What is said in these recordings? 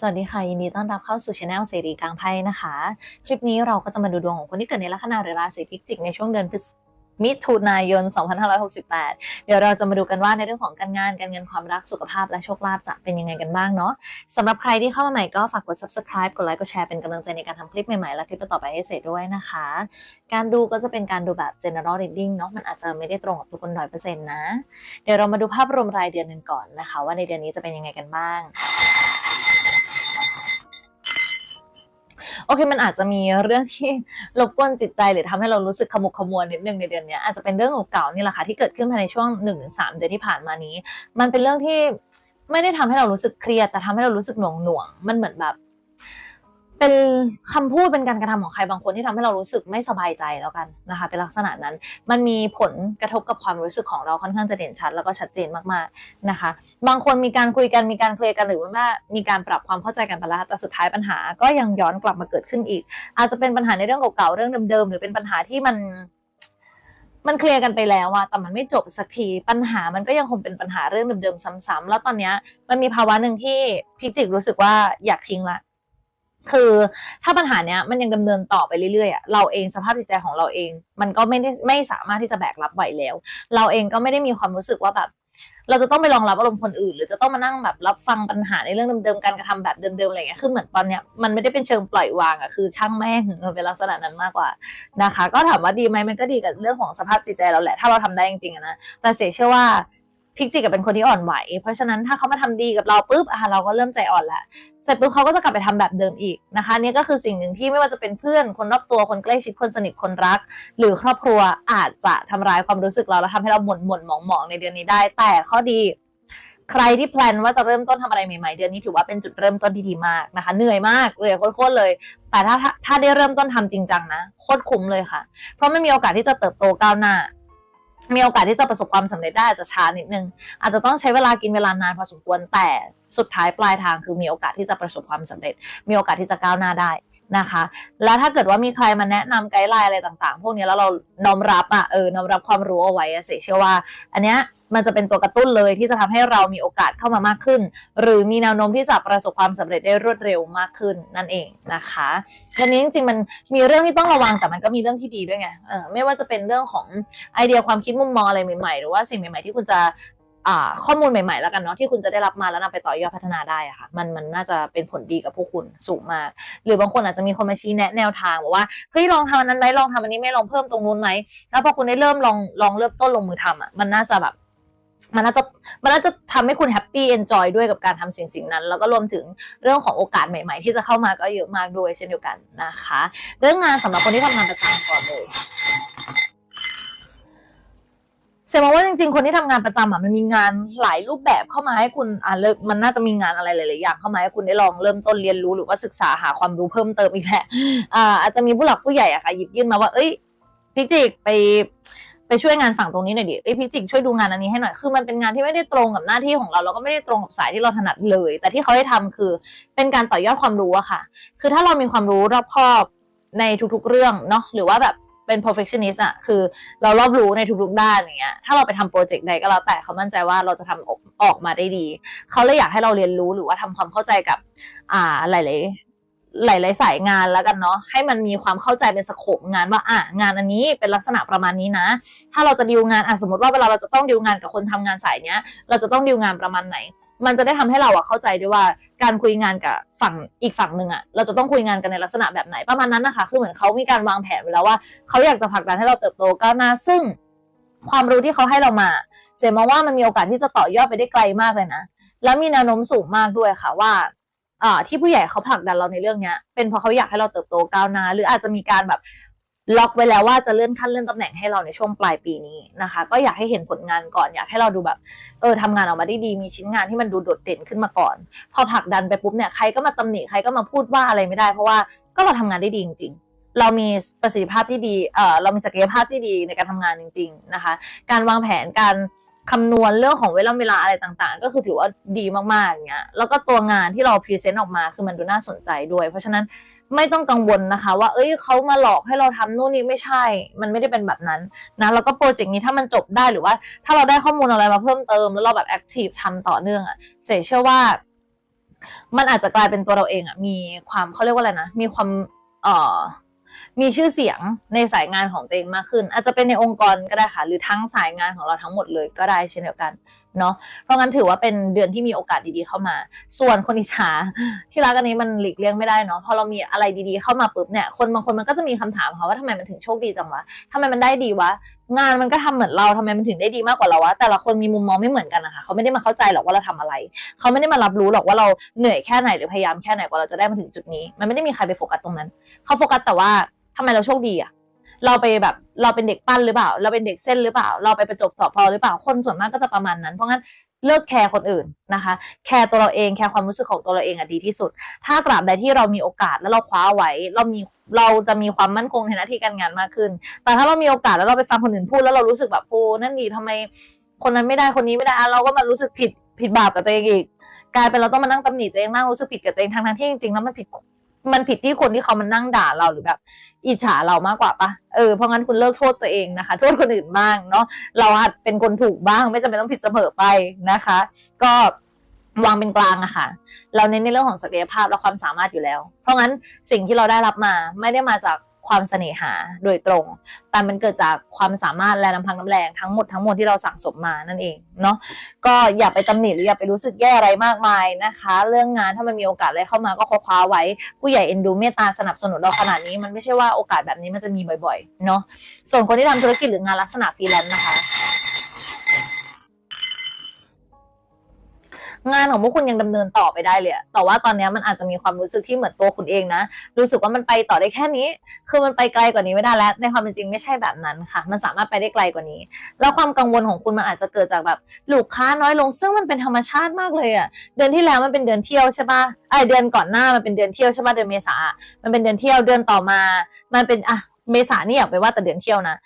สวัสดีค่ะ ยินดีต้อนรับเข้าสู่ช anel เสรีกลางไพ่นะคะ คลิปนี้เราก็จะมาดูดวงของคนที่เกิดในลัคนาหรือราศีพิจิกในช่วงเดือนพฤศมิถุนายน 2568 เดี๋ยวเราจะมาดูกันว่าในเรื่องของการงาน การเงินความรัก สุขภาพ และโชคลาภจะเป็นยังไงกันบ้างเนาะสำหรับใครที่เข้ามาใหม่ก็ฝากกด subscribe กดไลค์ กดแชร์เป็นกำลังใจในการทำคลิปใหม่ ๆ และคลิปต่อไปให้เสร็จด้วยนะคะ การดูก็จะเป็นการดูแบบ general reading เนาะ มันอาจจะไม่ได้ตรงกับทุกคนร้อยเปอร์เซ็นต์นะ เดี๋ยวเรามาดูภาพรวมรายเดือนกันก่อนนะคะ ว่าในเดือนนี้จะเป็นยังไงกันบ้าง โอเคมันอาจจะมีเรื่องที่รบกวนจิตใจหรือทำให้เรารู้สึกขมุกขมัวนิดนึงในเดือนนี้อาจจะเป็นเรื่องเก่าๆนี่แหละค่ะที่เกิดขึ้นภายในช่วง1นถึงสเดือนที่ผ่านมานี้ มันเป็นเรื่องที่ไม่ได้ทำให้เรารู้สึกเครียดแต่ทำให้เรารู้สึกหน่วงหน่วงๆมันเหมือนแบบ เป็นคำพูดเป็นการกระทำของใครบางคนที่ทำให้เรารู้สึกไม่สบายใจแล้วกันนะคะ เป็นลักษณะนั้น มันมีผลกระทบกับความรู้สึกของเราค่อนข้างจะเด่นชัด แล้วก็ชัดเจนมากๆนะคะ บางคนมีการคุยกันมีการเคลียร์กันหรือว่ามีการปรับความเข้าใจกันไปแล้วแต่สุดท้ายปัญหาก็ยังย้อนกลับมาเกิดขึ้นอีก อาจจะเป็นปัญหาในเรื่องเก่าๆเรื่องเดิมๆหรือเป็นปัญหาที่มันมันเคลียร์กันไปแล้วอะแต่มันไม่จบสักที ปัญหามันก็ยังคงเป็นปัญหาเรื่องเดิมๆซ้ำๆ แล้วตอนเนี้ยมันมีภาวะหนึ่งที่พิจิกรู้สึกว่าอยากทิ้งละ คือถ้าปัญหาเนี้ยมันยังดำเนินต่อไปเรื่อยๆอะเราเองสภาพจิตใจของเราเอง มันก็ไม่ได้ไม่สามารถที่จะแบกรับไหวแล้ว เราเองก็ไม่ได้มีความรู้สึกว่าแบบ เราจะต้องไปรองรับอารมณ์คนอื่น หรือจะต้องมานั่งแบบรับฟังปัญหาในเรื่องเดิมๆการกระทำแบบเดิมๆอะไรอย่างเงี้ยคือเหมือนตอนเนี้ยมันไม่ได้เป็นเชิงปล่อยวางอะคือช่างแม่งเป็นลักษณะนั้นมากกว่านะคะ ก็ถามว่าดีไหมมันก็ดีกับเรื่องของสภาพจิตใจเราแหละ ถ้าเราทำได้จริงๆนะแต่เสียเชื่อว่า พิกจิกเป็นคนที่อ่อนไหว เพราะฉะนั้นถ้าเขามาทำดีกับเราปุ๊บอะเราก็เริ่มใจอ่อนละเสร็จปุ๊บเขาก็จะกลับไปทำแบบเดิมอีกนะคะนี่ก็คือสิ่งหนึ่งที่ไม่ว่าจะเป็นเพื่อนคนรอบตัวคนใกล้ชิดคนสนิทคนรัก หรือครอบครัวอาจจะทำร้ายความรู้สึกเราแล้วทำให้เราหม่นหม่นหมองหมองในเดือนนี้ได้ แต่ข้อดีใครที่แพลนว่าจะเริ่มต้นทำอะไรใหม่ๆ เดือนนี้ถือว่าเป็นจุดเริ่มต้นที่ดีมากนะคะ เหนื่อยมากเลยโคตรเลย แต่ถ้าถ้าได้เริ่มต้นทำจริงจังนะโคตรคุ้มเลยค่ะ เพราะไมันมีโอกาสที่จะเติบโตก้าวหน้า มีโอกาสที่จะประสบความสำเร็จได้อาจจะช้านิดนึง อาจจะต้องใช้เวลากินเวลานานพอสมควรแต่สุดท้ายปลายทางคือมีโอกาสที่จะประสบความสำเร็จ มีโอกาสที่จะก้าวหน้าได้ นะคะ แล้วถ้าเกิดว่ามีใครมาแนะนำไกด์ไลน์อะไรต่างๆ พวกนี้แล้วเราน้อมรับอะเออน้อมรับความรู้เอาไว้อะเสเชื่อว่า อันเนี้ยมันจะเป็นตัวกระตุ้นเลยที่จะทำให้เรามีโอกาสเข้ามามากขึ้น หรือมีแนวโน้มที่จะประสบความสำเร็จได้รวดเร็วมากขึ้นนั่นเองนะคะวันนี้จริงๆมันมีเรื่องที่ต้องระวังแต่มันก็มีเรื่องที่ดีด้วยไงเออไม่ว่าจะเป็นเรื่องของไอเดียความคิดมุมมองอะไรใหม่ๆ หรือว่าสิ่งใหม่ๆที่คุณจะ ข้อมูลใหม่ๆแล้วกันเนาะที่คุณจะได้รับมาแล้วนำไปต่อยอดพัฒนาได้อะค่ะมันมันน่าจะเป็นผลดีกับพวกคุณสูงมาก หรือบางคนอาจจะมีคนมาชี้แนะแนวทางบอกว่าเฮ้ยลองทำอันนั้นไหมลองทำอันนี้ไหม่ลองเพิ่มตรงนู้นไหมแล้วพอคุณได้เริ่มลองลองเริ่มต้นลงมือทำอะมันน่าจะแบบมันน่าจะมันน่าจะทำให้คุณแฮปปี้เอนจอยด้วยกับการทำสิ่งสิ่งนั้น แล้วก็รวมถึงเรื่องของโอกาสใหม่ ๆ ที่จะเข้ามาก็เยอะมากด้วยเช่นเดียวกันนะคะ เรื่องงานสำหรับคนที่ทำงานประจำก่อนเลย เซ มองว่าจริง ๆ คนที่ทำงานประจำอะมันมีงานหลายรูปแบบเข้ามาให้คุณอ่าเลิกมันน่าจะมีงานอะไรหลายๆอย่างเข้ามาให้คุณได้ลองเริ่มต้นเรียนรู้หรือว่าศึกษาหาความรู้เพิ่มเติมอีกแหละอ่าอาจจะมีผู้หลักผู้ใหญ่อะค่ะหยิบยื่นมาว่า เอ้ยพิจิกไปไปช่วยงานฝั่งตรงนี้หน่อยดิเอ้ยพิจิกช่วยดูงานอันนี้ให้หน่อย คือมันเป็นงานที่ไม่ได้ตรงกับหน้าที่ของเรา แล้วก็ไม่ได้ตรงกับสายที่เราถนัดเลย แต่ที่เขาให้ทำคือเป็นการต่อยอดความรู้อะค่ะ คือถ้าเรามีความรู้รอบคอบในทุกๆเรื่องเนาะ หรือว่าแบบ เป็น perfectionist อะคือเรารอบรู้ในทุกๆด้านอย่างเงี้ยถ้าเราไปทำโปรเจกต์ใดก็แล้วแต่เขามั่นใจว่าเราจะทำออกออกมาได้ดี เขาเลยอยากให้เราเรียนรู้หรือว่าทำความเข้าใจกับ อ่าหลายๆหลายๆสายงานแล้วกันเนาะให้มันมีความเข้าใจเป็นสโคปงานว่าอะงานอันนี้เป็นลักษณะประมาณนี้นะ ถ้าเราจะดีลงานอะสมมติว่าเวลาเราจะต้องดีลงานกับคนทำงานสายเนี้ย เราจะต้องดีลงานประมาณไหน มันจะได้ทำให้เราอะเข้าใจด้วยว่าการคุยงานกับฝั่งอีกฝั่งหนึ่งอะเราจะต้องคุยงานกันในลักษณะแบบไหนประมาณนั้นนะคะ คือเหมือนเขามีการวางแผนไว้แล้วว่าเขาอยากจะผลักดันให้เราเติบโตก้าวหน้าซึ่งความรู้ที่เขาให้เรามา เสียมองว่ามันมีโอกาสที่จะต่อยอดไปได้ไกลมากเลยนะ แล้วมีแนวโน้มสูงมากด้วยค่ะว่าอ่าที่ผู้ใหญ่เขาผลักดันเราในเรื่องเนี้ยเป็นเพราะเขาอยากให้เราเติบโตก้าวหน้าหรืออาจจะมีการแบบ ล็อกไว้แล้วว่าจะเลื่อนขั้นเลื่อนตำแหน่งให้เราในช่วงปลายปีนี้นะคะ ก็อยากให้เห็นผลงานก่อนอยากให้เราดูแบบเออทำงานออกมาได้ดีมีชิ้นงานที่มันดูโดดเด่นขึ้นมาก่อน พอผลักดันไปปุ๊บเนี่ยใครก็มาตำหนิใครก็มาพูดว่าอะไรไม่ได้ เพราะว่าก็เราทำงานได้ดีจริงเรามีประสิทธิภาพที่ดีเออเรามีศักยภาพที่ดีในการทำงานจริง ๆ นะคะ การวางแผนการ คำนวณเรื่องของเวลาเวลาอะไรต่างๆ ก็คือถือว่าดีมากๆอย่างเงี้ยแล้วก็ตัวงานที่เราพรีเซนต์ออกมาคือมันดูน่าสนใจด้วย เพราะฉะนั้นไม่ต้องกังวลนะคะ ว่าเอ้ยเขามาหลอกให้เราทำนู่นนี่ไม่ใช่ มันไม่ได้เป็นแบบนั้นนะแล้วก็โปรเจกต์นี้ถ้ามันจบได้หรือว่า ถ้าเราได้ข้อมูลอะไรมาเพิ่มเติม แล้วเราแบบแอคทีฟทำต่อเนื่องอะเสยเชื่อว่า มันอาจจะกลายเป็นตัวเราเองอะมีความเขาเรียกว่าอะไรนะมีความเอ่อ มีชื่อเสียงในสายงานของตัวเองมากขึ้น อาจจะเป็นในองค์กรก็ได้ค่ะ หรือทั้งสายงานของเราทั้งหมดเลยก็ได้เช่นเดียวกัน เนาะเพราะงั้นถือว่าเป็นเดือนที่มีโอกาสดีๆเข้ามา ส่วนคนอิจฉาที่รักอันนี้มันหลีกเลี่ยงไม่ได้เนาะพอเรามีอะไรดีๆเข้ามาปุ๊บเนี่ยคนบางคนมันก็จะมีคำถามค่ะว่าทำไมมันถึงโชคดีจังวะทำไมมันได้ดีวะงานมันก็ทำเหมือนเราทำไมมันถึงได้ดีมากกว่าเราวะแต่ละคนมีมุมมองไม่เหมือนกันนะคะเขาไม่ได้มาเข้าใจหรอกว่าเราทำอะไร เขาไม่ได้มารับรู้หรอกว่าเราเหนื่อยแค่ไหนหรือพยายามแค่ไหนกว่าเราจะได้มาถึงจุดนี้ มันไม่ได้มีใครไปโฟกัสตรงนั้น เขาโฟกัสแต่ว่าทำไมเราโชคดีอะ เราไปแบบเราเป็นเด็กปั้นหรือเปล่า เราเป็นเด็กเส้นหรือเปล่า เราไปประจบสอบพอหรือเปล่าคนส่วนมากก็จะประมาณนั้นเพราะงั้นเลิกแคร์คนอื่นนะคะ แคร์ตัวเราเอง แคร์ความรู้สึกของตัวเราเองอะดีที่สุด ถ้ากราบใดที่เรามีโอกาสแล้วเราคว้าไว้ เรามี เราจะมีความมั่นคงในหน้าที่การงานมากขึ้น แต่ถ้าเรามีโอกาสแล้วเราไปฟังคนอื่นพูดแล้วเรารู้สึกแบบโอ้นั่นดีทำไม คนนั้นไม่ได้ คนนี้ไม่ได้อะเราก็มารู้สึกผิด ผิดบาปกับตัวเองอีก กลายเป็นเราต้องมานั่งตำหนิตัวเอง นั่งรู้สึกผิดกับตัวเอง ทั้งๆที่จริงๆแล้วมันผิด มันผิดที่คนที่เขามันนั่งด่าเราหรือแบบ อิจฉาเรามากกว่าปะเออเพราะงั้นคุณเลิกโทษตัวเองนะคะ โทษคนอื่นบ้างเนาะเราอาจเป็นคนถูกบ้าง ไม่จำเป็นต้องผิดเสมอไปนะคะ ก็วางเป็นกลางอะค่ะ เราเน้นในเรื่องของศักยภาพและความสามารถอยู่แล้ว เพราะงั้นสิ่งที่เราได้รับมาไม่ได้มาจาก ความเสน่หาโดยตรง แต่มันเกิดจากความสามารถและน้ำพังน้ำแรงทั้งหมดทั้งมวลที่เราสั่งสมมานั่นเองเนาะก็อย่าไปตำหนิหรืออย่าไปรู้สึกแย่อะไรมากมายนะคะ เรื่องงานถ้ามันมีโอกาสอะไรเข้ามาก็คว้าไว้ผู้ใหญ่เอ็นดูเมตตาสนับสนุนเราขนาดนี้มันไม่ใช่ว่าโอกาสแบบนี้มันจะมีบ่อยๆเนาะส่วนคนที่ทำธุรกิจหรืองานลักษณะฟรีแลนซ์นะคะ งานของพวกคุณยังดำเนินต่อไปได้เลยแต่ว่าตอนนี้มันอาจจะมีความรู้สึกที่เหมือนตัวคุณเองนะ รู้สึกว่ามันไปต่อได้แค่นี้ คือมันไปไกลกว่านี้ไม่ได้แล้ว ในความเป็นจริงไม่ใช่แบบนั้นค่ะ มันสามารถไปได้ไกลกว่านี้ แล้วความกังวลของคุณมันอาจจะเกิดจากแบบลูกค้าน้อยลง ซึ่งมันเป็นธรรมชาติมากเลยอะเดือนที่แล้วมันเป็นเดือนเที่ยวใช่ปะไอเดือนก่อนหน้ามันเป็นเดือนเที่ยวใช่ปะเดือนเมษา มันเป็นเดือนเที่ยว เดือนต่อมา มันเป็นอะ เมษานี่อยากไปว่าแต่เดือนเที่ยวนะ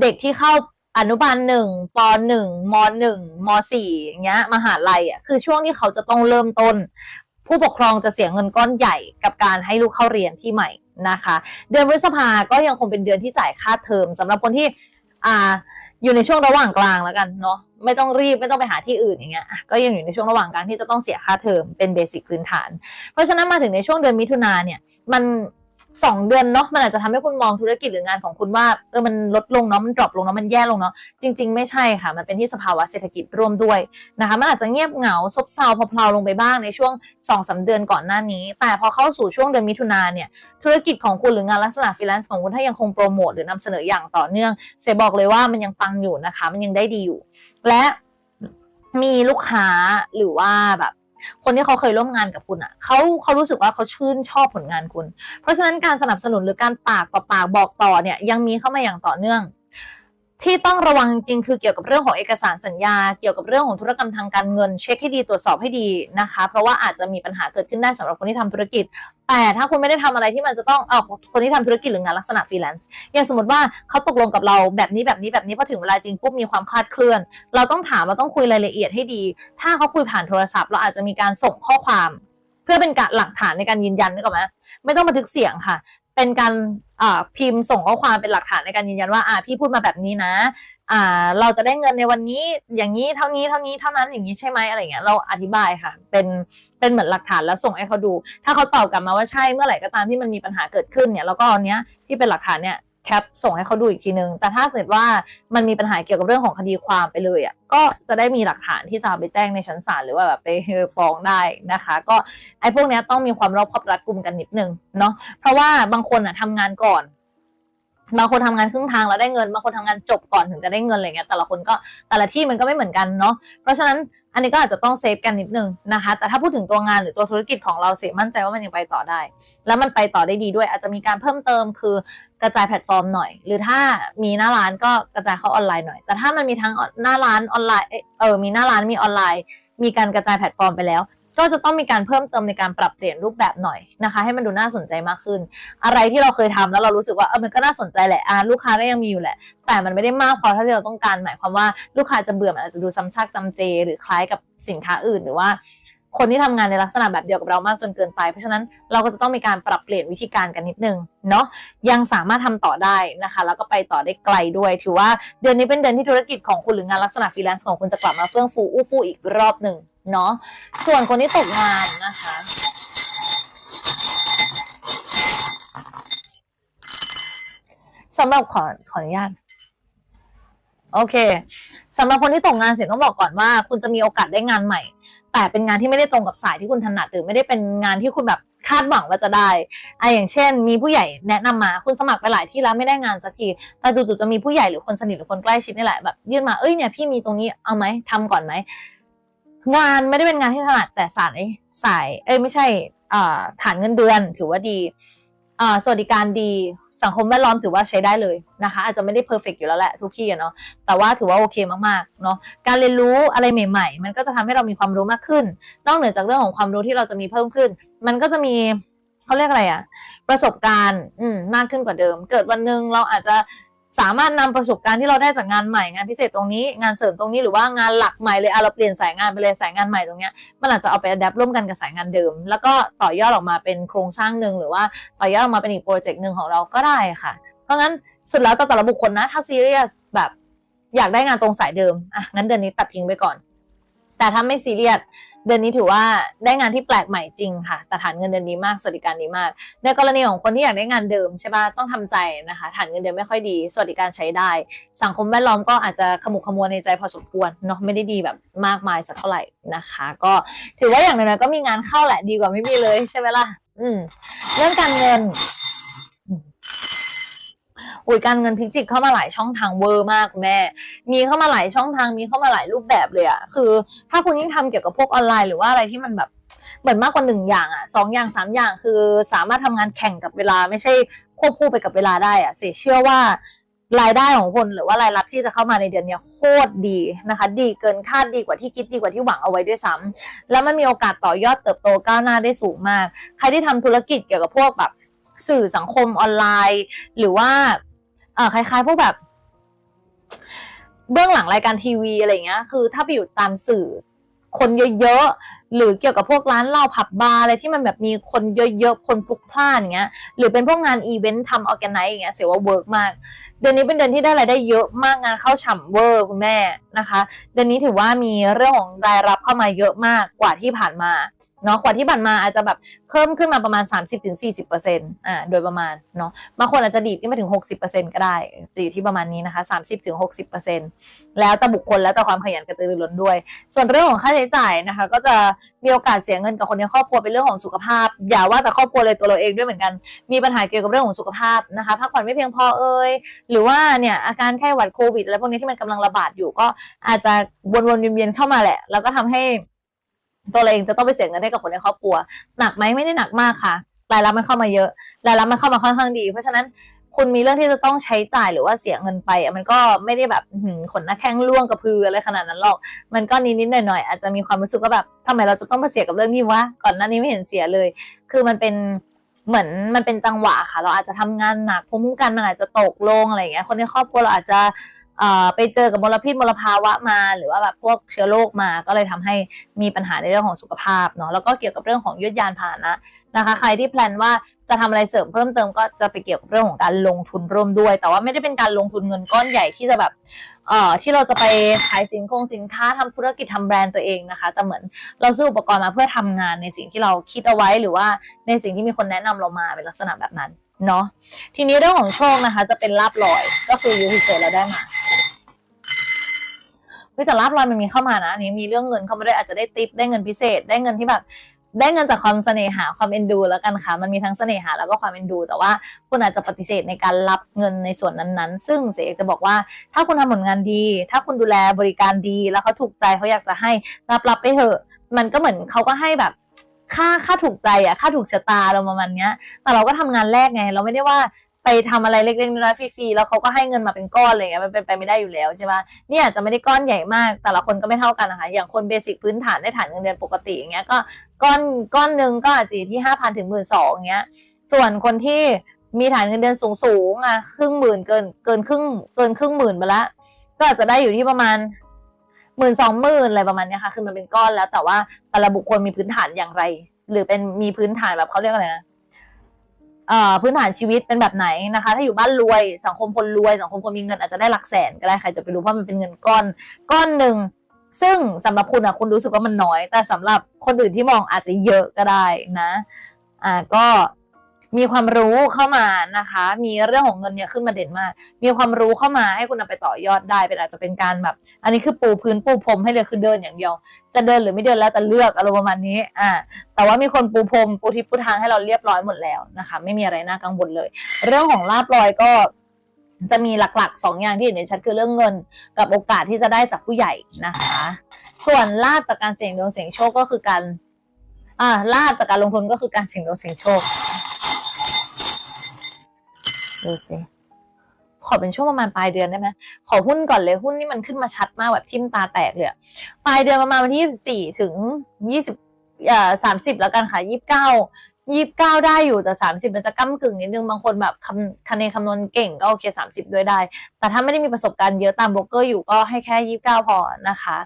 เด็กที่เข้า อนุบาลหนึ่งปหนึ่งมหนึ่งมสี่อย่างเงี้ยมหาลัยอะคือช่วงที่เขาจะต้องเริ่มต้น ผู้ปกครองจะเสียเงินก้อนใหญ่กับการให้ลูกเข้าเรียนที่ใหม่นะคะ เดือนพฤษภาก็ยังคงเป็นเดือนที่จ่ายค่าเทอมสำหรับคนที่อ่าอยู่ในช่วงระหว่างกลางแล้วกันเนาะไม่ต้องรีบไม่ต้องไปหาที่อื่นอย่างเงี้ยก็ยังอยู่ในช่วงระหว่างกลางที่จะต้องเสียค่าเทอมเป็นเบสิกพื้นฐาน เพราะฉะนั้นมาถึงในช่วงเดือนมิถุนาเนี่ยมัน สองเดือนเนาะมันอาจจะทำให้คุณมองธุรกิจหรืองานของคุณว่าเออมันลดลงเนาะมันดรอปลงเนาะมันแย่ลงเนาะจริง ๆ ไม่ใช่ค่ะ มันเป็นที่สภาวะเศรษฐกิจร่วมด้วยนะคะมันอาจจะเงียบเหงาซบเซาพลาๆลงไปบ้างในช่วง2อสเดือนก่อนหน้านี้ แต่พอเข้าสู่ช่วงเดือนมิถุนาเนี่ยธุรกิจของคุณหรืองานลักษณะฟรีแลนซ์ของคุณถ้ายังคงโปรโมทหรือนำเสนออย่างต่อเนื่องเซบอกเลยว่ามันยังปังอยู่นะคะ มันยังได้ดีอยู่ และมีลูกค้าหรือว่าแบบ คนที่เขาเคยร่วมงานกับคุณอะเขาเขารู้สึกว่าเขาชื่นชอบผลงานคุณ เพราะฉะนั้นการสนับสนุนหรือการปากต่อปากบอกต่อเนี่ยยังมีเข้ามาอย่างต่อเนื่อง ที่ต้องระวังจริงคือเกี่ยวกับเรื่องของเอกสารสัญญา เกี่ยวกับเรื่องของธุรกรรมทางการเงิน เช็คให้ดีตรวจสอบให้ดีนะคะ เพราะว่าอาจจะมีปัญหาเกิดขึ้นได้สำหรับคนที่ทำธุรกิจ แต่ถ้าคุณไม่ได้ทำอะไรที่มันจะต้องเออคนที่ทำธุรกิจหรืองานลักษณะฟรีแลนซ์อย่างสมมติว่าเขาตกลงกับเราแบบนี้แบบนี้แบบนี้พอถึงเวลาจริงปุ๊บมีความคลาดเคลื่อน เราต้องถามเราต้องคุยรายละเอียดให้ดี ถ้าเขาคุยผ่านโทรศัพท์ เราอาจจะมีการส่งข้อความ เพื่อเป็นการหลักฐานในการยืนยันนึกออกไหมไม่ต้องบันทึกเสียงค่ะ เป็นการพิมพ์ส่งข้อความเป็นหลักฐานในการยืนยันว่าอ่าพี่พูดมาแบบนี้นะอ่าเราจะได้เงินในวันนี้อย่างนี้เท่านี้เท่านี้เท่านั้นอย่างนี้ใช่ไหมอะไรเงี้ยเราอธิบายค่ะ เป็นเป็นเหมือนหลักฐานแล้วส่งให้เขาดู ถ้าเขาตอบกลับมาว่าใช่เมื่อไหร่ก็ตามที่มันมีปัญหาเกิดขึ้นเนี่ยแล้วก็อันเนี้ยที่เป็นหลักฐานเนี่ย แคปส่งให้เขาดูอีกทีนึง แต่ถ้าเกิดว่ามันมีปัญหาเกี่ยวกับเรื่องของคดีความไปเลยอะก็จะได้มีหลักฐานที่จะไปแจ้งในชั้นศาลหรือว่าแบบไปฟ้องได้นะคะ ก็ไอ้พวกนี้ต้องมีความรอบคอบรัดกุมกันนิดนึงเนาะเพราะว่าบางคนอะทำงานก่อนบางคนทำงานครึ่งทางแล้วได้เงินบางคนทำงานจบก่อนถึงจะได้เงินอะไรเงี้ยแต่ละคนก็แต่ละที่มันก็ไม่เหมือนกันเนาะเพราะฉะนั้น อันนี้ก็อาจจะต้องเซฟกันนิดนึงนะคะ แต่ถ้าพูดถึงตัวงานหรือตัวธุรกิจของเราเสียมั่นใจว่ามันยังไปต่อได้ แล้วมันไปต่อได้ดีด้วย อาจจะมีการเพิ่มเติมคือกระจายแพลตฟอร์มหน่อย หรือถ้ามีหน้าร้านก็กระจายเข้าออนไลน์หน่อย แต่ถ้ามันมีทั้งหน้าร้านออนไลน์ เอ่อเออมีหน้าร้านมีออนไลน์ มีการกระจายแพลตฟอร์มไปแล้ว ก็จะต้องมีการเพิ่มเติมในการปรับเปลี่ยนรูปแบบหน่อยนะคะ ให้มันดูน่าสนใจมากขึ้น อะไรที่เราเคยทำแล้วเรารู้สึกว่าเออมันก็น่าสนใจแหละอ่าลูกค้าก็ยังมีอยู่แหละ แต่มันไม่ได้มากพอเท่าที่เราต้องการ หมายความว่าลูกค้าจะเบื่อมันอาจจะดูซ้ำซากจำเจ หรือคล้ายกับสินค้าอื่นหรือว่าคนที่ทำงานในลักษณะแบบเดียวกับเรามากจนเกินไป เพราะฉะนั้นเราก็จะต้องมีการปรับเปลี่ยนวิธีการกันนิดนึงเนาะยังสามารถทำต่อได้นะคะ แล้วก็ไปต่อได้ไกลด้วย ถือว่าเดือนนี้เป็นเดือนที่ธุรกิจของคุณหรืองานลักษณะฟรีแลนซ์ของคุณจะกลับมาเฟื่องฟูอู้ฟู่อีกรอบหนึ่ง เนาะส่วนคนที่ตกงานนะคะสำหรับขอขออนุญาตโอเคสำหรับคนที่ตกงานเสร็จต้องบอกก่อนว่า คุณจะมีโอกาสได้งานใหม่ แต่เป็นงานที่ไม่ได้ตรงกับสายที่คุณถนัดหรือไม่ได้เป็นงานที่คุณแบบคาดหวังว่าจะได้อะอย่างเช่น มีผู้ใหญ่แนะนำมาคุณสมัครไปหลายที่แล้วไม่ได้งานสักที แต่จู่ๆจะมีผู้ใหญ่หรือคนสนิทหรือคนใกล้ชิดนี่แหละแบบยื่นมาเอ้ยเนี่ยพี่มีตรงนี้เอาไหมทำก่อนไหม งานไม่ได้เป็นงานที่ถนัดแต่สายสายเอ้ยไม่ใช่ฐานเงินเดือนถือว่าดีสวัสดิการดีสังคมแวดล้อมถือว่าใช้ได้เลยนะคะ อาจจะไม่ได้เพอร์เฟกอยู่แล้วแหละทุกที่อะเนาะแต่ว่าถือว่าโอเคมากๆเนาะการเรียนรู้อะไรใหม่ ๆ มันก็จะทำให้เรามีความรู้มากขึ้น นอกเหนือจากเรื่องของความรู้ที่เราจะมีเพิ่มขึ้น มันก็จะมีเขาเรียกอะไรอะประสบการณ์อืมากขึ้นกว่าเดิม เกิดวันหนึ่งเราอาจจะ สามารถนำประสบการณ์ที่เราได้จากงานใหม่งานพิเศษตรงนี้ งานเสริมตรงนี้หรือว่างานหลักใหม่เลยอะเราเปลี่ยนสายงานไปเลยสายงานใหม่ตรงเนี้ยมันอาจจะเอาไปอัดแอปร่วมกันกับสายงานเดิม แล้วก็ต่อยอดออกมาเป็นโครงสร้างหนึ่งหรือว่าต่อยอดออกมาเป็นอีกโปรเจกต์หนึ่งของเราก็ได้ค่ะ เพราะงั้นสุดแล้วแต่แต่ละบุคคลนะถ้าซีเรียสแบบอยากได้งานตรงสายเดิมอะงั้นเดือนนี้ตัดทิ้งไปก่อน แต่ถ้าไม่ซีเรียส เดือนนี้ถือว่าได้งานที่แปลกใหม่จริงค่ะแต่ฐานเงินเดือนดีมากสวัสดิการดีมาก ในกรณีของคนที่อยากได้งานเดิมใช่ป่ะต้องทำใจนะคะฐานเงินเดือนไม่ค่อยดี สวัสดิการใช้ได้ สังคมแวดล้อมก็อาจจะขมุกขมัวในใจพอสมควรเนาะไม่ได้ดีแบบมากมายสักเท่าไหร่นะคะ ก็ถือว่าอย่างน้อยๆก็มีงานเข้าแหละดีกว่าไม่มีเลยใช่ไหมล่ะอืมเรื่องการเงิน อุ้ยการเงินพิจิกเข้ามาหลายช่องทางเวอร์มากแม่ มีเข้ามาหลายช่องทางมีเข้ามาหลายรูปแบบเลยอะคือ ถ้าคุณยิ่งทำเกี่ยวกับพวกออนไลน์หรือว่าอะไรที่มันแบบเหมือนมากกว่าหนึ่งอย่างอะสองอย่างสามอย่างคือสามารถทำงานแข่งกับเวลาไม่ใช่ควบคู่ไปกับเวลาได้อะเสียเชื่อว่ารายได้ของคนหรือว่ารายรับที่จะเข้ามาในเดือนนี้โคตรดีนะคะ ดีเกินคาดดีกว่าที่คิดดีกว่าที่หวังเอาไว้ด้วยซ้ำแล้วมันมีโอกาสต่อยอดเติบโตก้าวหน้าได้สูงมาก ใครที่ทำธุรกิจเกี่ยวกับพวกแบบสื่อสังคมออนไลน์ หรือว่า เออคล้ายๆพวกแบบ เบื้องหลังรายการทีวีอะไรเงี้ย คือถ้าไปอยู่ตามสื่อ คนเยอะๆหรือเกี่ยวกับพวกร้านเหล้าผับบาร์อะไรที่มันแบบมีคนเยอะๆคนพลุกพล่านอย่างเงี้ย หรือเป็นพวกงานอีเวนต์ทำออแกไนซ์อย่างเงี้ยเสียว่าเวิร์กมาก เดือนนี้เป็นเดือนที่ได้รายได้เยอะมากงานเข้าฉ่ำเวอร์คุณแม่นะคะ เดือนนี้ถือว่ามีเรื่องของรายรับเข้ามาเยอะมากกว่าที่ผ่านมา เนาะกว่าที่ผ่านมาอาจจะแบบเพิ่มขึ้นมาประมาณ 30-40%อ่าโดยประมาณเนาะบางคนอาจจะดีดขึ้นไปถึง 60%ก็ได้ จะอยู่ที่ประมาณนี้นะคะ 30-60%แล้วแต่บุคคลแล้วแต่ความขยันกระตือรือร้นด้วย ส่วนเรื่องของค่าใช้จ่ายนะคะ ก็จะมีโอกาสเสียเงินกับคนในครอบครัวเป็นเรื่องของสุขภาพ อย่าว่าแต่ครอบครัวเลยตัวเราเองด้วยเหมือนกัน มีปัญหาเกี่ยวกับเรื่องของสุขภาพนะคะพักผ่อนไม่เพียงพอเอ่ยหรือว่าเนี่ยอาการไข้หวัดโควิดอะไรพวกนี้ที่มันกำลังระบาดอยู่ก็อาจจะวนๆเวียนๆเข้ามาแหละ แล้วก็ทำให้ ตัวเราเองจะต้องไปเสียเงินให้กับคนในครอบครัว หนักไหมไม่ได้หนักมากค่ะ รายรับมันเข้ามาเยอะ รายรับมันเข้ามาค่อนข้างดี เพราะฉะนั้นคุณมีเรื่องที่จะต้องใช้จ่ายหรือว่าเสียเงินไป มันก็ไม่ได้แบบขนหน้าแข้งร่วงกระพืออะไรขนาดนั้นหรอก มันก็นิดๆหน่อยๆอาจจะมีความรู้สึกว่าแบบทำไมเราจะต้องมาเสียกับเรื่องนี้วะ ก่อนหน้านี้ไม่เห็นเสียเลย คือมันเป็นเหมือนมันเป็นจังหวะค่ะ เราอาจจะทำงานหนักภูมิคุ้มกันมันอาจจะตกลงอะไรอย่างเงี้ย คนในครอบครัวเราอาจจะ เอ่อไปเจอกับมลพิษมลภาวะมา หรือว่าแบบพวกเชื้อโรคมาก็เลยทำให้มีปัญหาในเรื่องของสุขภาพเนาะแล้วก็เกี่ยวกับเรื่องของยวดยานพาหนะนะคะ ใครที่แพลนว่าจะทำอะไรเสริมเพิ่มเติมก็จะไปเกี่ยวกับเรื่องของการลงทุนร่วมด้วย แต่ว่าไม่ได้เป็นการลงทุนเงินก้อนใหญ่ที่จะแบบเอ่อที่เราจะไปขายสินคงสินค้าทำธุรกิจทำแบรนด์ตัวเองนะคะ แต่เหมือนเราซื้ออุปกรณ์มาเพื่อทำงานในสิ่งที่เราคิดเอาไว้หรือว่าในสิ่งที่มีคนแนะนำเรามาเป็นลักษณะแบบนั้นเนาะทีนี้เรื่องของโชคนะคะ จะเป็นลาบลอยก็คือยูทิเซเราได้มา ฮ้ยแต่ลาบลอยมันมีเข้ามานะอันนี้มีเรื่องเงินเข้ามาด้วยอาจจะได้ติปได้เงินพิเศษ ได้เงินที่แบบได้เงินจากความเสน่หาความเอ็นดูแล้วกันค่ะ มันมีทั้งเสน่หาแล้วก็ความเอ็นดู แต่ว่าคุณอาจจะปฏิเสธในการรับเงินในส่วนนั้นๆ ซึ่งเสกจะบอกว่า ถ้าคุณทำผลงานดี ถ้าคุณดูแลบริการดี แล้วเขาถูกใจเขาอยากจะให้รับรับไปเถอะ มันก็เหมือนเขาก็ให้แบบค่าค่าถูกใจอะค่าถูกชะตาเราประมาณเนี้ย แต่เราก็ทำงานแรกไง เราไม่ได้ว่า ไปทำอะไรเล็กๆน้อยๆฟรีๆแล้วเขาก็ให้เงินมาเป็นก้อนอะไรเงี้ยมันเป็นไปไม่ได้อยู่แล้วใช่ปะเนี่ยอาจจะไม่ได้ก้อนใหญ่มาก แต่ละคนก็ไม่เท่ากันนะคะอย่างคนเบสิกพื้นฐานได้ฐานเงินเดือนปกติอย่างเงี้ยก็ก้อนก้อนหนึ่งก็อาจจะอยู่ที่ห้าพันถึงหมื่นสองเงี้ยส่วนคนที่มีฐานเงินเดือนสูงๆอะครึ่งหมื่นเกินเกินครึ่งเกินครึ่งหมื่นไปละก็อาจจะได้อยู่ที่ประมาณหมื่นสองหมื่นอะไรประมาณนี้ค่ะคือมันเป็นก้อนแล้ว แต่ว่าแต่ละบุคคลมีพื้นฐานอย่างไร หรือเป็นมีพื้นฐานแบบเขาเรียกอะไรนะ พื้นฐานชีวิตเป็นแบบไหนนะคะ ถ้าอยู่บ้านรวย สังคมคนรวย สังคมคนมีเงินอาจจะได้หลักแสนก็ได้ใครจะไปรู้เพราะมันเป็นเงินก้อน ก้อนหนึ่งซึ่งสำหรับคุณอะคุณรู้สึกว่ามันน้อย แต่สำหรับคนอื่นที่มองอาจจะเยอะก็ได้นะ อ่าก็ มีความรู้เข้ามานะคะ มีเรื่องของเงินเนี่ยขึ้นมาเด่นมาก มีความรู้เข้ามาให้คุณนำไปต่อยอดได้เป็นอาจจะเป็นการแบบ อันนี้คือปูพื้นปูพรมให้เลยคือเดินอย่างเดียว จะเดินหรือไม่เดินแล้วแต่เลือกอารมณ์ประมาณนี้ อ่า แต่ว่ามีคนปูพรมปูทิศปูทางให้เราเรียบร้อยหมดแล้วนะคะ ไม่มีอะไรน่ากังวลเลย เรื่องของลาบลอยก็จะมีหลักๆสองอย่างที่เห็นในชัดคือเรื่องเงิน กับโอกาสที่จะได้จากผู้ใหญ่นะคะ ส่วนลาบจากการเสี่ยงดวงเสี่ยงโชคก็คือการอ่าลาบจากการลงทุนก็คือการเสี่ยงดวงเสี่ยงโชค ดูสิขอเป็นช่วงประมาณปลายเดือนได้ไหมขอหุ้นก่อนเลยหุ้นนี่มันขึ้นมาชัดมากแบบทิ่มตาแตกเลยอะปลายเดือนประมาณวันที่สี่ถึงยี่สิบอ่าสามสิบแล้วกันค่ะยี่สิบเก้ายี่สิบเก้าได้อยู่แต่สามสิบมันจะก้ากึ่งนิดนึงบางคนแบบคำคะแนนคำนวณเก่งก็โอเคสามสิบด้วยได้ แต่ถ้าไม่ได้มีประสบการณ์เยอะตามโบรกเกอร์อยู่ก็ให้แค่ยี่สิบเก้าพอนะคะ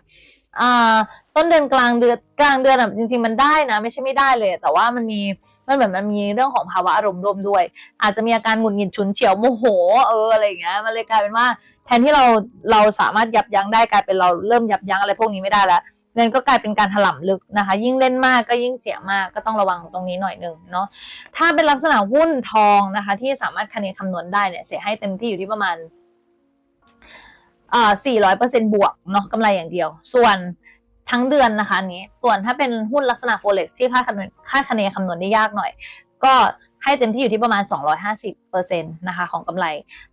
อ่าต้นเดือนกลางเดือนกลางเดือนอะจริง ๆ มันได้นะ ไม่ใช่ไม่ได้เลย แต่ว่ามันมีมันเหมือนมันมีเรื่องของภาวะอารมณ์ร่วมด้วย อาจจะมีอาการหงุดหงิดฉุนเฉียวโมโหเอออะไรอย่างเงี้ยมันเลยกลายเป็นว่า แทนที่เราเราสามารถยับยั้งได้กลายเป็นเราเริ่มยับยั้งอะไรพวกนี้ไม่ได้แล้วเงินก็กลายเป็นการถล่มลึกนะคะ ยิ่งเล่นมากก็ยิ่งเสียมากก็ต้องระวังตรงนี้หน่อยหนึ่งเนาะถ้าเป็นลักษณะหุ้นทองนะคะ ที่สามารถคะเนคำนวณได้เนี่ยเสียให้เต็มที่อยู่ที่ประมาณ อ่า400%บวกเนาะกำไรอย่างเดียว ส่วนทั้งเดือนนะคะนี้ ส่วนถ้าเป็นหุ้นลักษณะ forex ที่คาดคะเนคาดคะเนคำนวณได้ยากหน่อย ก็ให้เต็มที่อยู่ที่ประมาณ 250%นะคะของกำไร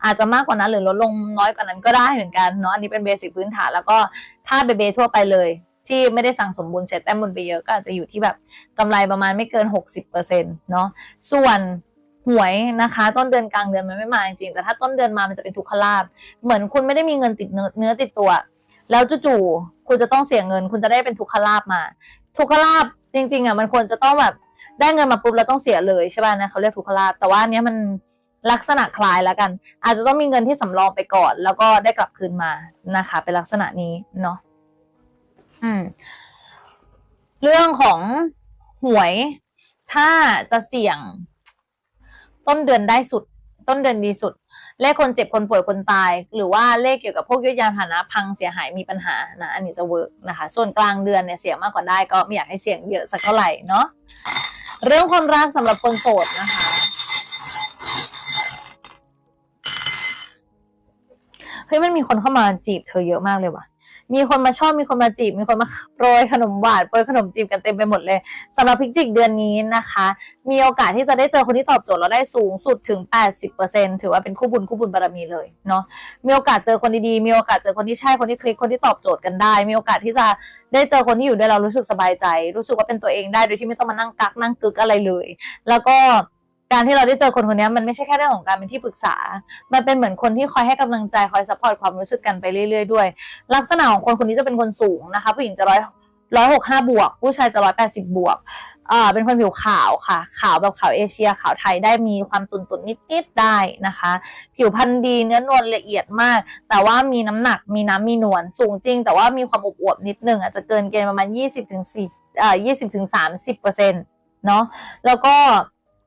อาจจะมากกว่านั้นหรือลดลงน้อยกว่านั้นก็ได้เหมือนกันเนาะอันนี้เป็นเบสิกพื้นฐานแล้วก็ถ้าเบเบทั่วไปเลย ที่ไม่ได้สั่งสมบูรณ์เสร็จแต้มบุญไปเยอะก็อาจจะอยู่ที่แบบกำไรประมาณไม่เกิน 60%เนาะส่วน หวยนะคะ ต้นเดือนกลางเดือนมันไม่มาจริงแต่ถ้าต้นเดือนมามันจะเป็นทุกขลาบเหมือนคุณไม่ได้มีเงินติดเนื้อติดตัว แล้วจู่ๆคุณจะต้องเสียเงิน คุณจะได้เป็นทุกขลาบมา ทุกขลาบจริง ๆอะมันควรจะต้องแบบได้เงินมาปุ๊บแล้วต้องเสียเลยใช่ป่ะนะเขาเรียกทุกขลาบแต่ว่านเนี้ยมันลักษณะคล้ายแล้วกัน อาจจะต้องมีเงินที่สำรองไปก่อน แล้วก็ได้กลับคืนมานะคะ เป็นลักษณะนี้เนาะอืม เรื่องของหวย ถ้าจะเสี่ยง ต้นเดือนได้สุด ต้นเดือนดีสุด เลขคนเจ็บคนป่วยคนตาย หรือว่าเลขเกี่ยวกับพวกยุทธยานพาหนะพังเสียหายมีปัญหานะอันนี้จะเวิร์กนะคะ ส่วนกลางเดือนเนี่ยเสี่ยงมากกว่าได้ก็ไม่อยากให้เสี่ยงเยอะสักเท่าไหร่เนาะเรื่องความรักสำหรับคนโสดนะคะเฮ้ยมันมีคนเข้ามาจีบเธอเยอะมากเลยว่ะ มีคนมาชอบมีคนมาจีบ มีคนมาโปรยขนมหวานโปรยขนมจีบกันเต็มไปหมดเลยสำหรับพิจิกเดือนนี้นะคะ มีโอกาสที่จะได้เจอคนที่ตอบโจทย์เราได้สูงสุดถึง 80%ถือว่าเป็นคู่บุญคู่บุญบารมีเลยเนาะมีโอกาสเจอคนดีๆมีโอกาสเจอคนที่ใช่คนที่คลิกคนที่ตอบโจทย์กันได้ มีโอกาสที่จะได้เจอคนที่อยู่ด้วยเรารู้สึกสบายใจ รู้สึกว่าเป็นตัวเองได้โดยที่ไม่ต้องมานั่งกักนั่งกึกอะไรเลย แล้วก็ การที่เราได้เจอคนคนนี้มันไม่ใช่แค่เรื่องของการเป็นที่ปรึกษา มันเป็นเหมือนคนที่คอยให้กำลังใจคอยซัพพอร์ตความรู้สึกกันไปเรื่อยๆด้วย ลักษณะของคนคนนี้จะเป็นคนสูงนะคะผู้หญิงจะร้อยร้อยหกห้าบวก ผู้ชายจะร้อยแปดสิบบวกอ่าเป็นคนผิวขาวค่ะ ขาวแบบขาวเอเชีย ขาวไทยได้มีความตุนตุนนิดๆได้นะคะ ผิวพรรณดีเนื้อนวลละเอียดมาก แต่ว่ามีน้ำหนักมีน้ำมีนวลสูงจริง แต่ว่ามีความอวบๆนิดนึงอาจจะเกินเกณฑ์ประมาณยี่สิบถึงสี่อ่ายี่สิบถึงสามสิบเปอร์เซ็นต์เนาะแล้วก็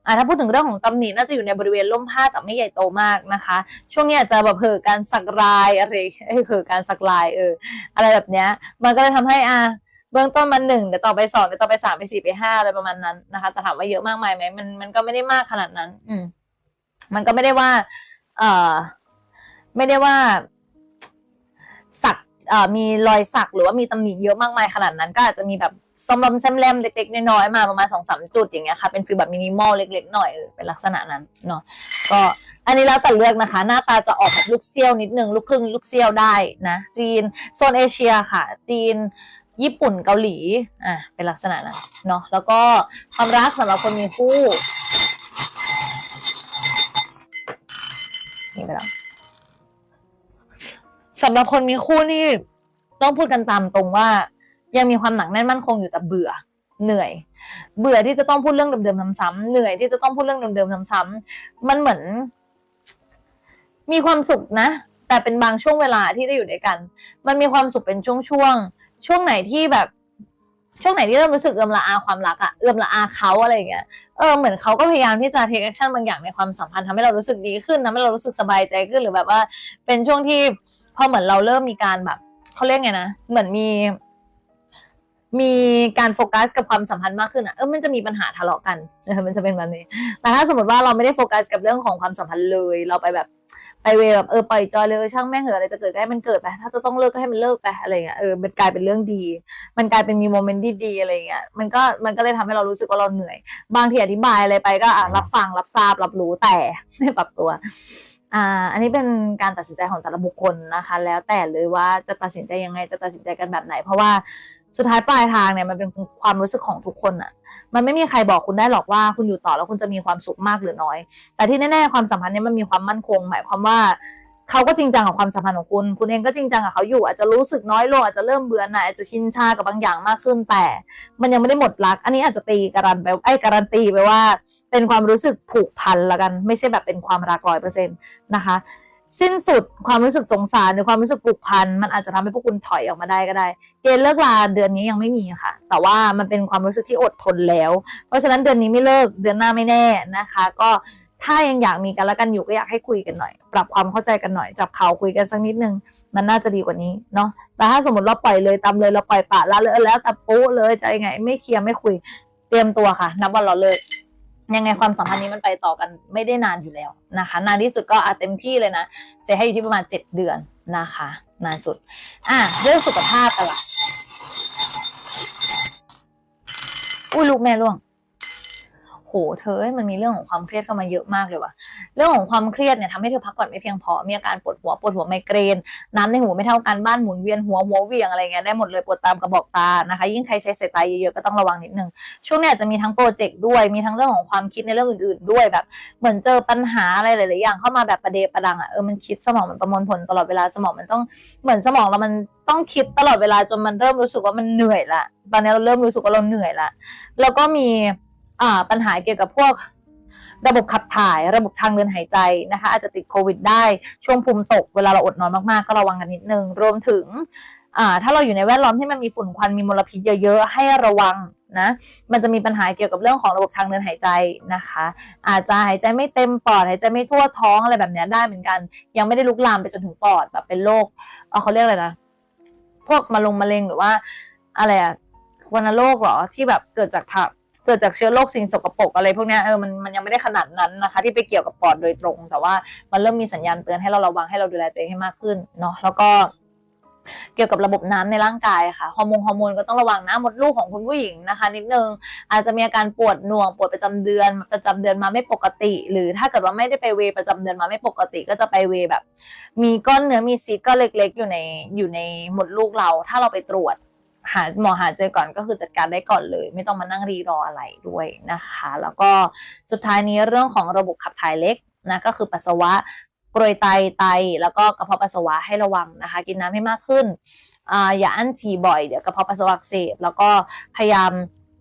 อ่าถ้าพูดถึงเรื่องของตำหนิน่าจะอยู่ในบริเวณร่มผ้าแต่ไม่ใหญ่โตมากนะคะ ช่วงนี้อาจจะแบบเผอการสักลายอะไรเอ้ยเผอการสักลายเอออะไรแบบเนี้ย มันก็เลยทำให้อะเบื้องต้นมันหนึ่งเดี๋ยวต่อไปสองเดี๋ยวต่อไปสามไปสี่ไปห้าอะไรประมาณนั้นนะคะแต่ถามว่าเยอะมากมายไหมมันมันก็ไม่ได้มากขนาดนั้น อืมมันก็ไม่ได้ว่า เอ่อ ไม่ได้ว่าสักเออมีรอยสักหรือว่ามีตำหนิเยอะมากมายขนาดนั้น ก็อาจจะมีแบบ ซอมลอมแซมแลมเล็กๆน้อยๆมาประมาณสองสามจุดอย่างเงี้ยค่ะ เป็นฟีลแบบมินิมอลเล็กๆหน่อยเออเป็นลักษณะนั้นเนาะก็อันนี้แล้วแต่เลือกนะคะ หน้าตาจะออกแบบลูกเซี่ยวนิดนึงลูกครึ่งลูกเซี่ยวได้นะจีนโซนเอเชียค่ะ จีนญี่ปุ่นเกาหลีอะเป็นลักษณะนั้นเนาะแล้วก็ความรักสำหรับคนมีคู่นี่ไปแล้วสำหรับคนมีคู่นี่ต้องพูดกันตามตรงว่า ยังมีความหนักแน่นมั่นคงอยู่แต่เบื่อเหนื่อย เบื่อที่จะต้องพูดเรื่องเดิมๆซ้ำๆเหนื่อยที่จะต้องพูดเรื่องเดิมๆซ้ำๆมันเหมือน มีความสุขนะ แต่เป็นบางช่วงเวลาที่ได้อยู่ด้วยกัน มันมีความสุขเป็นช่วงช่วงๆช่วงไหนที่แบบช่วงไหนที่เรารู้สึกเอื้อมละอาความรักอะเอื้อมละอาเขาอะไรอย่างเงี้ย เออเหมือนเขาก็พยายามที่จะเทคแอคชั่นบางอย่างในความสัมพันธ์ทำให้เรารู้สึกดีขึ้นทำให้เรารู้สึกสบายใจขึ้นหรือแบบว่า เป็นช่วงที่พอเหมือนเราเริ่มมีการแบบเขาเรียกไงนะ เหมือนมี มีการโฟกัสกับความสัมพันธ์มากขึ้นอะเออมันจะมีปัญหาทะเลาะกันเออมันจะเป็นแบบนี้ แต่ถ้าสมมติว่าเราไม่ได้โฟกัสกับเรื่องของความสัมพันธ์เลย เราไปแบบไปเวแบบเออปล่อยจอยเลยช่างแม่งเหอะอะไรจะเกิดก็ให้มันเกิดไปถ้าจะต้องเลิกก็ให้มันเลิกไปอะไรเงี้ยเออมันกลายเป็นเรื่องดี มันกลายเป็นมีโมเมนต์ดีๆอะไรเงี้ยมันก็มันก็เลยทำให้เรารู้สึกว่าเราเหนื่อย บางทีอธิบายอะไรไปก็อะรับฟังรับทราบรับรู้แต่ไม่ปรับตัวอ่าอันนี้เป็นการตัดสินใจของแต่ละบุคคลนะคะ แล้วแต่เลยว่าจะตัดสินใจยังไงจะตัดสินใจกันแบบไหน เพราะว่า สุดท้ายปลายทางเนี่ยมันเป็นความรู้สึกของทุกคนอะมันไม่มีใครบอกคุณได้หรอกว่าคุณอยู่ต่อแล้วคุณจะมีความสุขมากหรือน้อย แต่ที่แน่ๆความสัมพันธ์เนี้มันมีความมั่นคง หมายความว่าเขาก็จริงจังกับความสัมพันธ์ของคุณ คุณเองก็จริงจังกับเขาอยู่ อาจจะรู้สึกน้อยลงอาจจะเริ่มเบื่อหน่ายอาจจะชินชากับบางอย่างมากขึ้น แต่มันยังไม่ได้หมดรัก อันนี้อาจจะตีการันไปไอ้การันตีไปว่า เป็นความรู้สึกผูกพันละกัน ไม่ใช่แบบเป็นความรักร้อยเปอร์เซ็นต์นะคะ สิ้นสุดความรู้สึกสงสารหรือความรู้สึกผูกพันมันอาจจะทำให้พวกคุณถอยออกมาได้ก็ได้ เกณฑ์เลิกลาเดือนนี้ยังไม่มีค่ะ แต่ว่ามันเป็นความรู้สึกที่อดทนแล้ว เพราะฉะนั้นเดือนนี้ไม่เลิกเดือนหน้าไม่แน่นะคะ ก็ถ้ายังอยากมีกันแล้วกันอยู่ก็อยากให้คุยกันหน่อย ปรับความเข้าใจกันหน่อย จับเขาคุยกันสักนิดนึง มันน่าจะดีกว่านี้เนาะแต่ถ้าสมมติเราปล่อยเลยตามเลยเราปล่อยปะละเลยแล้วแต่ปุ๊เลยจะยังไงไม่เคลียร์ไม่คุย เตรียมตัวค่ะ นับวันเราเลิก ยังไงความสัมพันธ์นี้มันไปต่อกันไม่ได้นานอยู่แล้วนะคะ นานที่สุดก็อาจเต็มที่เลยนะเซให้อยู่ที่ประมาณเจ็ดเดือนนะคะ นานสุด อะเรื่องสุขภาพกันละอุ้ยลูกแม่ร่วง หเธอมันมีเรื่องของความเครียดเข้ามาเยอะมากเลยว่ะเรื่องของความเครียดเนี่ยทำให้เธอพักผ่อนไม่เพียงพอมีอาการปวดหัวปวดหัวไมเกรน น้ำในหูไม่เท่ากันบ้านหมุนเวียนหัวหัวเวียงอะไรเงี้ยได้หมดเลยปวดตามกระบอกตานะคะ ยิ่งใครใช้สายตาเยอะๆก็ต้องระวังนิดนึงช่วงนี้ยจจะมีทั้งโปรเจกต์ด้วยมีทั้งเรื่องของความคิดในเรื่องอื่น ๆ ด้วยแบบ เหมือนเจอปัญหาอะไรหลายๆอย่างเข้ามาแบบประเดประดังอะเออมันคิดสมองมันประมวลผลตลอดเวลาสมองมันต้องเหมือนสมองเรามันต้องคิดตลอดเวลาจนมันเริ่มรู้สึกว่ามันเหนื่อยละตอนนี้เราเริ่มรู้สึกว่าเราเหนื่อยละแล้วก็มี ปัญหาเกี่ยวกับพวกระบบขับถ่ายระบบทางเดินหายใจนะคะ อาจจะติดโควิดได้ช่วงภูมิตกเวลาเราอดนอนมากๆ ก็ระวังกันนิดนึง รวมถึงถ้าเราอยู่ในแวดล้อมที่มันมีฝุ่นควันมีมลพิษเยอะๆ ให้ระวังนะมันจะมีปัญหาเกี่ยวกับเรื่องของระบบทางเดินหายใจนะคะ อาจจะหายใจไม่เต็มปอดหายใจไม่ทั่วท้องอะไรแบบนี้ได้เหมือนกัน ยังไม่ได้ลุกลามไปจนถึงปอดแบบเป็นโรคเเขาเรียกอะไรนะพวกมะลงมะเร็งหรือว่าอะไรอะวัณโรคหรอที่แบบเกิดจากผัก เกิดจากเชื้อโรคสิ่งสกปรกอะไรพวกนี้เออมันมันยังไม่ได้ขนาดนั้นนะคะ ที่ไปเกี่ยวกับปอดโดยตรง แต่ว่ามันเริ่มมีสัญญาณเตือนให้เราระวังให้เราดูแลตัวเองให้มากขึ้นเนาะแล้วก็เกี่ยวกับระบบน้ำในร่างกายค่ะฮอร์โมนฮอร์โมนก็ต้องระวังนะมดลูกของคุณผู้หญิงนะคะ นิดนึงอาจจะมีอาการปวดหน่วงปวดประจำเดือนประจำเดือนมาไม่ปกติ หรือถ้าเกิดว่าไม่ได้ไปเวย์ประจำเดือนมาไม่ปกติ ก็จะไปเวย์แบบ มีก้อนเนื้อมีซีก็เล็ก ๆ อยู่ในอยู่ในมดลูกเรา ถ้าเราไปตรวจ หาหมอหาเจอก่อนก็คือจัดการได้ก่อนเลย ไม่ต้องมานั่งรีรออะไรด้วยนะคะ แล้วก็สุดท้ายนี้เรื่องของระบบขับถ่ายเล็กนะก็คือปัสสาวะกรวยไตไต แล้วก็กระเพาะปัสสาวะให้ระวังนะคะ กินน้ำให้มากขึ้นออย่าอั้นฉี่บ่อยเดี๋ยวกระเพาะปัสสาวะอักเสบแล้วก็พยายาม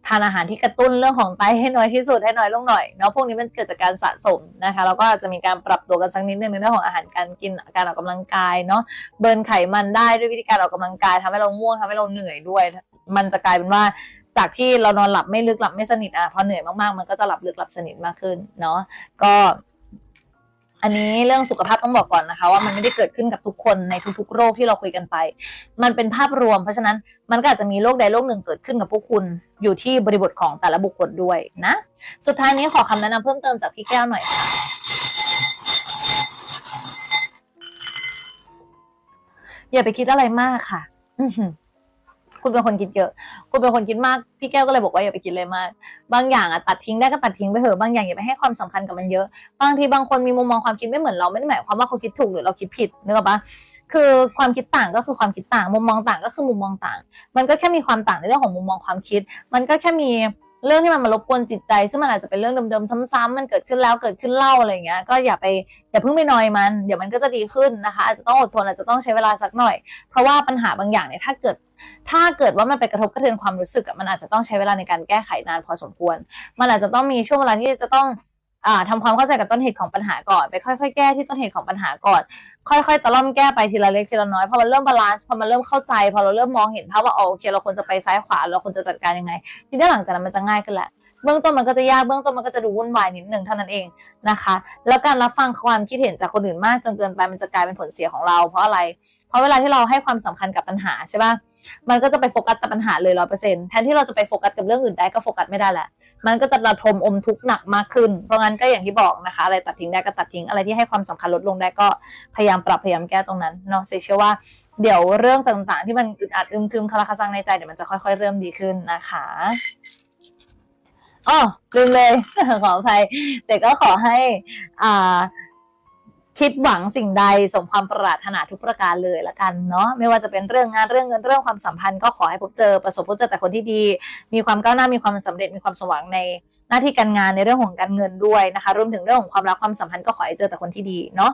ทานอาหารที่กระตุ้นเรื่องของไตให้น้อยที่สุดให้น้อยลงหน่อยเนาะพวกนี้มันเกิดจากการสะสมนะคะแล้วก็อาจจะมีการปรับตัวกันสักนิดนึงในเรื่องของอาหารการกินการออกกำลังกายเนาะเบิร์นไขมันได้ด้วยวิธีการออกกำลังกายทำให้เราง่วงทำให้เราเหนื่อยด้วย มันจะกลายเป็นว่าจากที่เรานอนหลับไม่ลึกหลับไม่สนิทอะพอเหนื่อยมากๆ มันก็จะหลับลึกหลับสนิทมากขึ้นเนาะก็ อันนี้เรื่องสุขภาพต้องบอกก่อนนะคะ ว่ามันไม่ได้เกิดขึ้นกับทุกคนในทุกๆ โรคที่เราคุยกันไป มันเป็นภาพรวม เพราะฉะนั้นมันก็อาจจะมีโรคใดโรคหนึ่งเกิดขึ้นกับพวกคุณอยู่ที่บริบทของแต่ละบุคคลด้วยนะ สุดท้ายนี้ขอคำแนะนำเพิ่มเติมจากพี่แก้วหน่อยค่ะอย่าไปคิดอะไรมากค่ะ อื คุณเป็นคนคิดเยอะ คุณเป็นคนคิดมาก พี่แก้วก็เลยบอกว่าอย่าไปคิดเลยมาก บางอย่างอะตัดทิ้งได้ก็ตัดทิ้งไปเถอะ บางอย่างอย่าไปให้ความสำคัญกับมันเยอะ บางทีบางคนมีมุมมองความคิดไม่เหมือนเราไม่ได้หมายความว่าเขาคิดถูกหรือเราคิดผิดนึกออกปะคือความคิดต่างก็คือความคิดต่าง มุมมองต่างก็คือมุมมองต่าง มันก็แค่มีความต่างในเรื่องของมุมมองความคิด มันก็แค่มีเรื่องที่มันมารบกวนจิตใจ ซึ่งมันอาจจะเป็นเรื่องเดิมๆซ้ำๆมันเกิดขึ้นแล้วเกิดขึ้นเล่าอะไรอย่างเงี้ยก็อย่าไปอย่าเพิ่งไปนอยมัน เดี๋ยวมันก็จะดีขึ้นนะคะ อาจจะต้องอดทนอาจจะต้องใช้เวลาสักหน่อย เพราะว่าปัญหาบางอย่างเนี่ยถ้าเกิด ถ้าเกิดว่ามันไปกระทบกระเทือนความรู้สึกมันอาจจะต้องใช้เวลาในการแก้ไขนานพอสมควร มันอาจจะต้องมีช่วงเวลาที่จะต้องอ่าทำความเข้าใจกับต้นเหตุของปัญหาก่อนไปค่อย ๆ แก้ที่ต้นเหตุของปัญหาก่อน ค่อยๆตะล่อมแก้ไปทีละเล็กทีละน้อยพอมันเริ่มบาลานซ์พอมันเริ่มเข้าใจ พอเราเริ่มมองเห็นภาพว่าอ๋อโอเคเราควรจะไปซ้ายขวาเราควรจะจัดการยังไง ทีนี้หลังจากนั้นมันจะง่ายขึ้นแหละเบื้องต้นมันก็จะยากเบื้องต้นมันก็จะดูวุ่นวายนิดนึงเท่านั้นเองนะคะ แล้วการรับฟังความคิดเห็นจากคนอื่นมากจนเกินไปมันจะกลายเป็นผลเสียของเรา เพราะอะไร เพราะเวลาที่เราให้ความสำคัญกับปัญหาใช่ปะมันก็จะไปโฟกัสแต่ปัญหาเลยร้อยเปอร์เซ็นต์แทนที่เราจะไปโฟกัสกับเรื่องอื่นได้ก็โฟกัสไม่ได้แหละ มันก็จะระทมอมทุกข์หนักมากขึ้น เพราะงั้นก็อย่างที่บอกนะคะ อะไรตัดทิ้งได้ก็ตัดทิ้งอะไรที่ให้ความสำคัญลดลงได้ก็พยายามปรับพยายามแก้ตรงนั้นเนาะเซเชื่อว่าเดี๋ยวเรื่องต่างๆ ที่มันอึดอัดอึมครึมคาราคาซังในใจเดี๋ยวมันจะค่อย ๆ เริ่มดีขึ้นนะคะอ๋อลืมเลยขออภัยเจ๊ก็ขอให้อ่า คิดหวังสิ่งใดสมความปรารถนาทุกประการเลยละกันเนาะไม่ว่าจะเป็นเรื่องงานเรื่องเงินเรื่องความสัมพันธ์ก็ขอให้พบเจอประสบพบเจอแต่คนที่ดี มีความก้าวหน้ามีความสำเร็จมีความสว่างในหน้าที่การงานในเรื่องของการเงินด้วยนะคะรวมถึงเรื่องของความรักความสัมพันธ์ก็ขอให้เจอแต่คนที่ดีเนาะ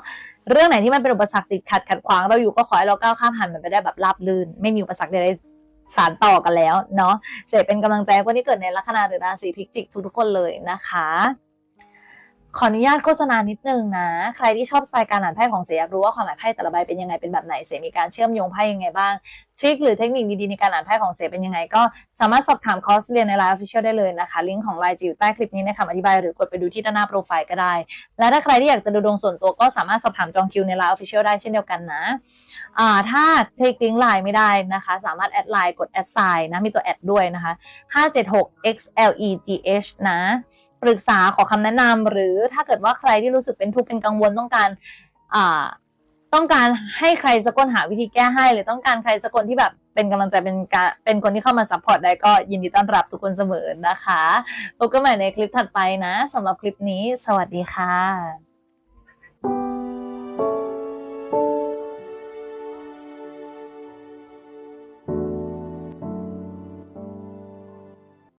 เรื่องไหนที่มันเป็นอุปสรรคติดขัดขัดขวางเราอยู่ก็ขอให้เราก้าวข้ามผ่านมันไปได้แบบราบรื่น ไม่มีอุปสรรคใดๆสารต่อกันแล้วเนาะเสร็จเป็นกำลังใจคนที่เกิดในลัคนาหรือราศีพิจิกทุกๆคนเลยนะคะ ขออนุญาตโฆษณานิดนึงนะ ใครที่ชอบสไตล์การอ่านไพ่ของเสียอยากรู้ว่าความหมายไพ่แต่ละใบเป็นยังไงเป็นแบบไหนเสียมีการเชื่อมโยงไพ่ยังไงบ้างทริคหรือเทคนิคดีๆในการอ่านไพ่ของเสียเป็นยังไง ก็สามารถสอบถามคอร์สเรียนในไลน์ Official ได้เลยนะคะ ลิงก์ของไลน์จะอยู่ใต้คลิปนี้ในคำอธิบายหรือกดไปดูที่ด้านหน้าโปรไฟล์ก็ได้ และถ้าใครที่อยากจะดูดวงส่วนตัวก็สามารถสอบถามจองคิวในไลน์ Official ได้เช่นเดียวกันนะอ่าถ้าคลิกลิงก์ไลน์ไม่ได้นะคะ สามารถแอดไลน์กดแอดไซน์นะมีตัวแอดด้วยนะคะ576 xlegh นะ ปรึกษาขอคำแนะนำหรือถ้าเกิดว่าใครที่รู้สึกเป็นทุกข์เป็นกังวลต้องการอ่าต้องการให้ใครสักคนหาวิธีแก้ให้ หรือต้องการใครสักคนที่แบบเป็นกำลังใจเป็นการเป็นคนที่เข้ามาซัพพอร์ตได้ก็ยินดีต้อนรับทุกคนเสมอนะคะพบกันใหม่ในคลิปถัดไปนะสำหรับคลิปนี้ สวัสดีค่ะ